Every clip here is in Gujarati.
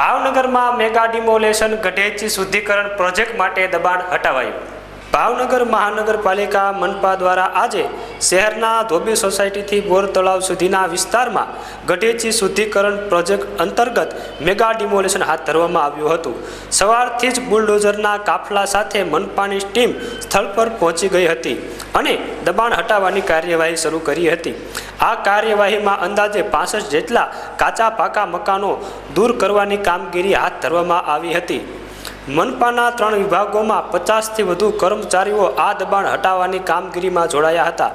ભાવનગરમાં મેગા ડિમોલેશન ગઢેચી શુદ્ધિકરણ પ્રોજેક્ટ માટે દબાણ હટાવાયું. ભાવનગર મહાનગરપાલિકા મનપા દ્વારા આજે શહેરના ધોબી સોસાયટીથી બોર તળાવ સુધીના વિસ્તારમાં ગઢેચી શુદ્ધિકરણ પ્રોજેક્ટ અંતર્ગત મેગા ડિમોલેશન હાથ ધરવામાં આવ્યું હતું. સવારથી જ બુલડોઝરના કાફલા સાથે મનપાની ટીમ સ્થળ પર પહોંચી ગઈ હતી અને દબાણ હટાવવાની કાર્યવાહી શરૂ કરી હતી. આ કાર્યવાહીમાં અંદાજે પાસઠ જેટલા કાચા પાકા મકાનો દૂર કરવાની કામગીરી હાથ ધરવામાં આવી હતી. મનપાના ત્રણ વિભાગોમાં પચાસથી વધુ કર્મચારીઓ આ દબાણ હટાવવાની કામગીરીમાં જોડાયા હતા.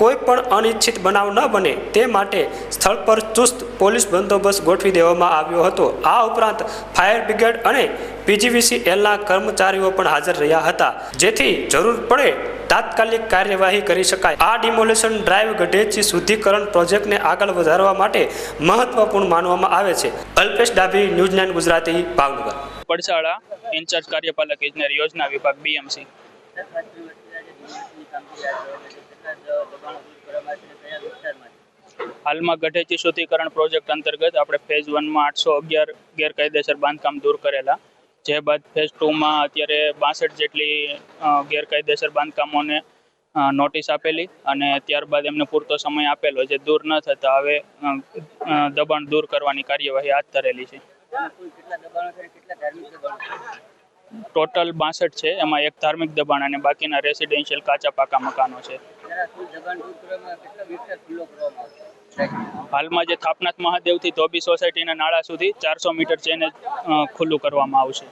કોઈ પણ અનિચ્છિત બનાવ ન બને તે માટે સ્થળ પર ચુસ્ત પોલીસ બંદોબસ્ત ગોઠવી દેવામાં આવ્યો હતો. આ ઉપરાંત ફાયર બ્રિગેડ અને પીજીવીસી એલના કર્મચારીઓ પણ હાજર રહ્યા હતા. જેથી જરૂર પડે તાત્કાલિક કાર્યવાહી કરી શકાય. આ ડિમોલેશન ડ્રાઈવ ગઢેચી શુદ્ધિકરણ પ્રોજેક્ટને આગળ વધારવા માટે મહત્વપૂર્ણ માનવામાં આવે છે. Alpesh Dabhi, news nine Gujarati, Bhavnagar. Padsala incharge કાર્યપાલક ઇજનેર યોજના વિભાગ, બીએમસી. હાલમાં ગઢેચી શુદ્ધિકરણ પ્રોજેક્ટ અંતર્ગત આપણે ફેઝ વનમાં આઠસો અગિયાર ગેરકાયદેસર બાંધકામ દૂર કરેલા. જે બાદ ફેઝ ટુમાં અત્યારે બાસઠ જેટલી ગેરકાયદેસર બાંધકામોને નોટિસ આપેલી અને ત્યારબાદ એમને પૂરતો સમય આપેલો જે દૂર ન થતા હવે દબાણ દૂર કરવાની કાર્યવાહી હાથ ધરેલી છે. ટોટલ બાસઠ છે, એમાં એક ધાર્મિક દબાણ અને બાકીના રેસિડેન્શિયલ કાચા પાકા મકાનો છે. હાલમાં જે થાપનાથ મહાદેવથી ધોબી સોસાયટીના નાળા સુધી ચારસો મીટર ચેને ખુલ્લું કરવામાં આવશે.